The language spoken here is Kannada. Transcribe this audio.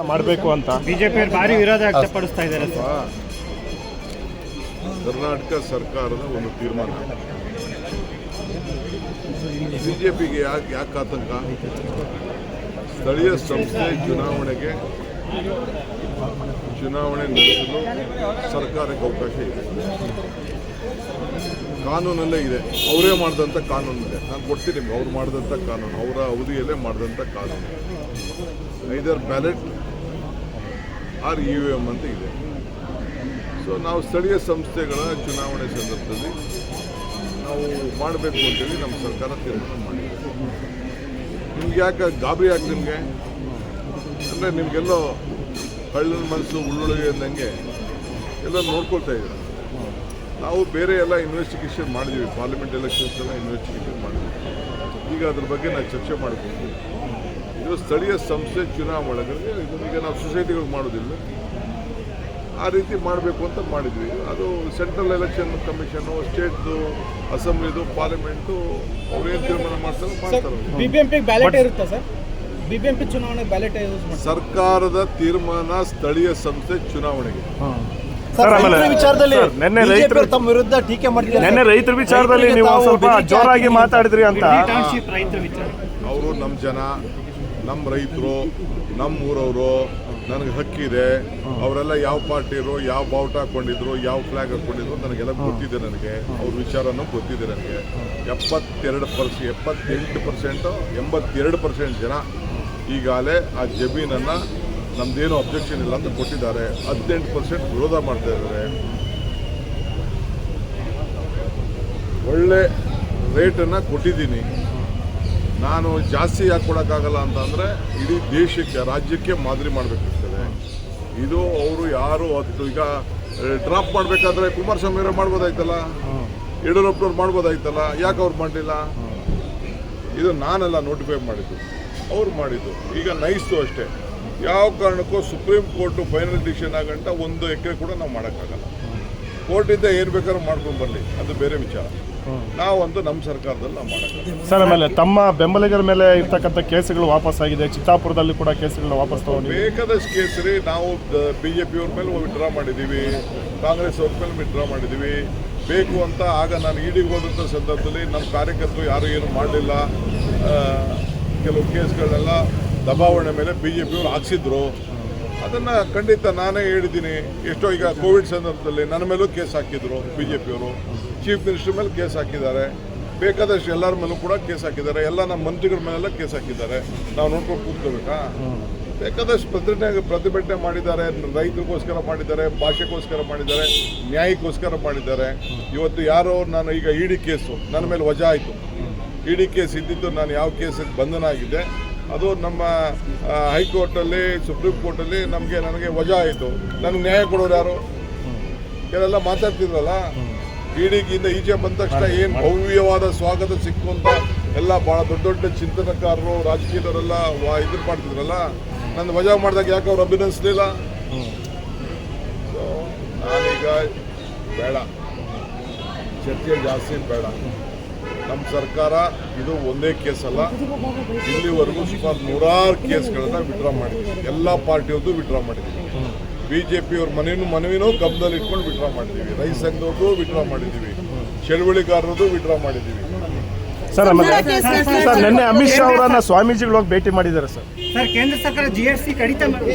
ಮಾಡಬೇಕು ಅಂತ. ಬಿಜೆಪಿ ಭಾರಿ ವಿರೋಧ ವ್ಯಕ್ತಪಡಿಸ್ತಾ ಇದ್ದಾರೆ ಸರ್. ಕರ್ನಾಟಕ ಸರ್ಕಾರದ ಒಂದು ತೀರ್ಮಾನ. ಬಿಜೆಪಿಗೆ ಯಾಕೆ ಯಾಕೆ ಆತಂಕ? ಸ್ಥಳೀಯ ಸಂಸ್ಥೆ ಚುನಾವಣೆಗೆ ಚುನಾವಣೆ ನಡೆಸಲು ಸರ್ಕಾರಕ್ಕೆ ಅವಕಾಶ ಇದೆ. ಕಾನೂನಲ್ಲೇ ಇದೆ. ಅವರೇ ಮಾಡಿದಂಥ ಕಾನೂನು ಇದೆ. ನಾನು ಕೊಡ್ತೀನಿ ನಿಮ್ಗೆ. ಅವ್ರು ಮಾಡಿದಂಥ ಕಾನೂನು. ಅವರ ಅವಧಿಯಲ್ಲೇ ಮಾಡಿದಂಥ ಕಾನೂನು. Either ballot or E V M ಅಂತ ಇದೆ. ಸೊ ನಾವು ಸ್ಥಳೀಯ ಸಂಸ್ಥೆಗಳ ಚುನಾವಣೆ ಸಂದರ್ಭದಲ್ಲಿ ನಾವು ಮಾಡಬೇಕು ಅಂತೇಳಿ ನಮ್ಮ ಸರ್ಕಾರ ತೀರ್ಮಾನ ಮಾಡಿದೆ. ನಿಮ್ಗೆ ಯಾಕೆ ಗಾಬರಿ ಯಾಕೆ ನಿಮಗೆ ಅಂದರೆ ನಿಮಗೆಲ್ಲೋ ಕಳ್ಳನ ಮನಸ್ಸು ಉಳ್ಳುಳ್ಳಿ ಅಂದಂಗೆ ಎಲ್ಲ ನೋಡ್ಕೊಳ್ತಾ ಇದ್ದೀರ. ನಾವು ಬೇರೆ ಎಲ್ಲ ಇನ್ವೆಸ್ಟಿಗೇಷನ್ ಮಾಡಿದ್ದೀವಿ ಪಾರ್ಲಿಮೆಂಟ್ ಎಲೆಕ್ಷನ್ಸ್ ಎಲ್ಲ ಇನ್ವೆಸ್ಟಿಗೇಷನ್ ಮಾಡಿದ್ವಿ. ಈಗ ಅದ್ರ ಬಗ್ಗೆ ನಾವು ಚರ್ಚೆ ಮಾಡ್ಕೊಂಡು ಇದು ಸ್ಥಳೀಯ ಸಂಸ್ಥೆ ಚುನಾವಣೆಗಳಿಗೆ ಈಗ ಸೊಸೈಟಿಗಳಿಗೆ ಮಾಡೋದಿಲ್ಲ ಆ ರೀತಿ ಮಾಡಬೇಕು ಅಂತ ಮಾಡಿದ್ವಿ. ಅದು ಸೆಂಟ್ರಲ್ ಎಲೆಕ್ಷನ್ ಕಮಿಷನು ಸ್ಟೇಟ್ದು ಅಸೆಂಬ್ಲಿದು ಪಾರ್ಲಿಮೆಂಟು ಅವ್ರೇನು ತೀರ್ಮಾನ ಮಾಡ್ತಾರೆ ಮಾಡ್ತಾರೆ. ಬಿಬಿಎಂಪಿ ಬ್ಯಾಲೆಟ್ ಇರುತ್ತಾ ಸರ್? ಬಿಬಿಎಂಪಿ ಚುನಾವಣೆ ಬ್ಯಾಲೆಟ್ ಯೂಸ್ ಮಾಡ್ತಾರೆ. ಸರ್ಕಾರದ ತೀರ್ಮಾನ ಸ್ಥಳೀಯ ಸಂಸ್ಥೆ ಚುನಾವಣೆಗೆ. ನೆನ್ನೆ ರೈತರು- ತಮ್ಮ ವಿರುದ್ಧ ಟೀಕೆ ಮಾಡ್ತಿದ್ದಾರೆ ನೆನ್ನೆ ರೈತರ ವಿಚಾರದಲ್ಲಿ ನೀವು ಸ್ವಲ್ಪ ಜೋರಾಗಿ ಮಾತಾಡಿದ್ರಿ ಅಂತ. ಅವರು ನಮ್ಮ ಜನ ನಮ್ಮ ರೈತರು ನಮ್ಮ ಊರವರು ನನಗೆ ಹಕ್ಕಿದೆ ಅವರೆಲ್ಲ ಯಾವ ಪಾರ್ಟಿರು ಯಾವ ಬಾವುಟ ಹಾಕೊಂಡಿದ್ರು ಯಾವ ಫ್ಲಾಗ್ ಹಾಕೊಂಡಿದ್ರು ನನಗೆಲ್ಲ ಗೊತ್ತಿದೆ ನನಗೆ. ಅವ್ರ ವಿಚಾರನೂ ಗೊತ್ತಿದೆ ನನಗೆ. ಎಪ್ಪತ್ತೆರಡು ಪರ್ಸೆ ಎಪ್ಪತ್ತೆಂಟು ಪರ್ಸೆಂಟು ಎಂಬತ್ತೆರಡು ಪರ್ಸೆಂಟ್ ಜನ ಈಗಾಗಲೇ ಆ ಜಮೀನನ್ನು ನಮ್ದೇನು ಅಬ್ಜೆಕ್ಷನ್ ಇಲ್ಲ ಅಂತ ಕೊಟ್ಟಿದ್ದಾರೆ. ಹದಿನೆಂಟು ಪರ್ಸೆಂಟ್ ವಿರೋಧ ಮಾಡ್ತಾ ಇದ್ದಾರೆ. ಒಳ್ಳೆ ರೇಟನ್ನು ಕೊಟ್ಟಿದ್ದೀನಿ. ನಾನು ಜಾಸ್ತಿ ಯಾಕೆ ಕೊಡೋಕ್ಕಾಗಲ್ಲ ಅಂತಂದರೆ ಇಡೀ ದೇಶಕ್ಕೆ ರಾಜ್ಯಕ್ಕೆ ಮಾದರಿ ಮಾಡಬೇಕಾಗ್ತದೆ ಇದು ಅವರು ಯಾರು? ಅದು ಈಗ ಡ್ರಾಪ್ ಮಾಡಬೇಕಾದ್ರೆ ಕುಮಾರಸ್ವಾಮಿ ಅವರೇ ಮಾಡ್ಬೋದಾಯ್ತಲ್ಲ? ಯಡಿಯೂರಪ್ಪನವ್ರು ಮಾಡ್ಬೋದಾಯ್ತಲ್ಲ? ಯಾಕೆ ಅವ್ರು ಮಾಡಲಿಲ್ಲ? ಇದು ನಾನೆಲ್ಲ ನೋಟಿಫೈ ಮಾಡಿದ್ದು. ಅವ್ರು ಮಾಡಿದ್ದು. ಈಗ ನೈಸ್ತು ಅಷ್ಟೇ. ಯಾವ ಕಾರಣಕ್ಕೂ ಸುಪ್ರೀಂ ಕೋರ್ಟು ಫೈನಲ್ ಡಿಸಿಷನ್ ಆಗಂಟ ಒಂದು ಎಕರೆ ಕೂಡ ನಾವು ಮಾಡೋಕ್ಕಾಗಲ್ಲ. ಕೋರ್ಟಿಂದ ಏನು ಬೇಕಾದ್ರೂ ಮಾಡ್ಕೊಂಡು ಬರಲಿ. ಅದು ಬೇರೆ ವಿಚಾರ. ನಾವಂತೂ ನಮ್ಮ ಸರ್ಕಾರದಲ್ಲಿ ನಾವು ಮಾಡೋಕ್ಕಾಗಲ್ಲ. ಸರ್ ಆಮೇಲೆ ತಮ್ಮ ಬೆಂಬಲಿಗರ ಮೇಲೆ ಇರ್ತಕ್ಕಂಥ ಕೇಸುಗಳು ವಾಪಸ್ ಆಗಿದೆ ಚಿತ್ತಾಪುರದಲ್ಲಿ ಕೂಡ ಕೇಸುಗಳನ್ನ ವಾಪಸ್ ತಗೊಂಡಿದೆ. ಬೇಕಾದಷ್ಟು ಕೇಸರಿ ನಾವು ಬಿ ಜೆ ಪಿಯವ್ರ ಮೇಲೆ ವಿಡ್ರಾ ಮಾಡಿದ್ದೀವಿ. ಕಾಂಗ್ರೆಸ್ ಅವ್ರ ಮೇಲೆ ವಿಡ್ರಾ ಮಾಡಿದ್ದೀವಿ. ಬೇಕು ಅಂತ ಆಗ ನಾನು ಇಡಿಗೆ ಹೋದಂಥ ಸಂದರ್ಭದಲ್ಲಿ ನಮ್ಮ ಕಾರ್ಯಕರ್ತರು ಯಾರು ಏನು ಮಾಡಲಿಲ್ಲ. ಕೆಲವು ಕೇಸ್ಗಳನ್ನೆಲ್ಲ ದಬಾವಣೆ ಮೇಲೆ ಬಿ ಜೆ ಪಿಯವರು ಹಾಕ್ಸಿದ್ರು. ಅದನ್ನು ಖಂಡಿತ ನಾನೇ ಹೇಳಿದ್ದೀನಿ. ಎಷ್ಟೋ ಈಗ ಕೋವಿಡ್ ಸಂದರ್ಭದಲ್ಲಿ ನನ್ನ ಮೇಲೂ ಕೇಸ್ ಹಾಕಿದ್ರು ಬಿ ಜೆ ಪಿಯವರು ಚೀಫ್ ಮಿನಿಸ್ಟರ್ ಮೇಲೆ ಕೇಸ್ ಹಾಕಿದ್ದಾರೆ. ಬೇಕಾದಷ್ಟು ಎಲ್ಲರ ಮೇಲೂ ಕೂಡ ಕೇಸ್ ಹಾಕಿದ್ದಾರೆ. ಎಲ್ಲ ನಮ್ಮ ಮಂತ್ರಿಗಳ ಮೇಲೆಲ್ಲ ಕೇಸ್ ಹಾಕಿದ್ದಾರೆ. ನಾವು ನೋಡ್ಕೊಂಡು ಕೂತ್ಕೋಬೇಕಾ? ಬೇಕಾದಷ್ಟು ಪ್ರತಿಭಟನೆ ಪ್ರತಿಭಟನೆ ಮಾಡಿದ್ದಾರೆ. ರೈತರಿಗೋಸ್ಕರ ಮಾಡಿದ್ದಾರೆ, ಭಾಷೆಗೋಸ್ಕರ ಮಾಡಿದ್ದಾರೆ, ನ್ಯಾಯಕ್ಕೋಸ್ಕರ ಮಾಡಿದ್ದಾರೆ. ಇವತ್ತು ಯಾರೋ ನಾನು ಈಗ ಇಡಿ ಕೇಸು. ನನ್ನ ಮೇಲೆ ವಜಾ ಆಯಿತು. ಇಡಿ ಕೇಸ್ ಇದ್ದಿದ್ದು ನಾನು ಯಾವ ಕೇಸಿಗೆ ಬಂಧನ ಆಗಿದೆ? ಅದು ನಮ್ಮ ಹೈಕೋರ್ಟಲ್ಲಿ ಸುಪ್ರೀಂ ಕೋರ್ಟಲ್ಲಿ ನಮಗೆ ನನಗೆ ವಜಾ ಆಯಿತು. ನನಗೆ ನ್ಯಾಯ ಕೊಡೋರು ಯಾರು? ಇವರೆಲ್ಲ ಮಾತಾಡ್ತಿದ್ರಲ್ಲ? ಇಡಿಗಿಂದ ಈಚೆ ಬಂದ ತಕ್ಷಣ ಏನು ಭವ್ಯವಾದ ಸ್ವಾಗತ ಸಿಕ್ಕು ಅಂತ ಎಲ್ಲ ಭಾಳ ದೊಡ್ಡ ದೊಡ್ಡ ಚಿಂತನಕಾರರು ರಾಜಕೀಯದವರೆಲ್ಲ ವಾ ಇದ್ರ ಮಾಡ್ತಿದ್ರಲ್ಲ? ನನ್ನ ವಜಾ ಮಾಡಿದಾಗ ಯಾಕೆ ಅವ್ರು ಅಭಿನಂದಿಸಲಿಲ್ಲ? ಸೊ ನಾನೀಗ ಬೇಡ. ಚರ್ಚೆ ಜಾಸ್ತಿ ಬೇಡ. ಸರ್ಕಾರ ಇದು ಒಂದೇ ಕೇಸ್ ಅಲ್ಲ. ಇಲ್ಲಿವರೆಗೂ ಸುಮಾರು ನೂರಾರು ಕೇಸ್ಗಳನ್ನ ವಿಡ್ರಾ ಮಾಡಿದ್ದೀವಿ ಎಲ್ಲ ಪಾರ್ಟಿಯವ್ರದ್ದು ವಿಡ್ರಾ ಮಾಡಿದ್ದೀವಿ ಬಿ ಜೆ ಪಿಯವ್ರ ಮನೆಯೂ ಮನವಿನೂ ಗಮನದಲ್ಲಿ ಇಟ್ಕೊಂಡು ವಿಡ್ರಾ ಮಾಡಿದ್ದೀವಿ ರೈತ ಸಂಘದವ್ರದ್ದು ವಿಡ್ರಾ ಮಾಡಿದ್ದೀವಿ ಚಳುವಳಿಗಾರರದ್ದು ವಿಡ್ರಾ ಮಾಡಿದ್ದೀವಿ ಸರ್ ಸರ್ ನಿನ್ನೆ ಅಮಿತ್ ಶಾ ಅವರನ್ನ ಸ್ವಾಮೀಜಿಗಳು ಹೋಗಿ ಭೇಟಿ ಮಾಡಿದ್ದಾರೆ ಸರ್. ಸರ್ ಕೇಂದ್ರ ಸರ್ಕಾರ ಜಿ ಎಸ್ ಸಿ ಕಡಿತ ಮಾಡಿ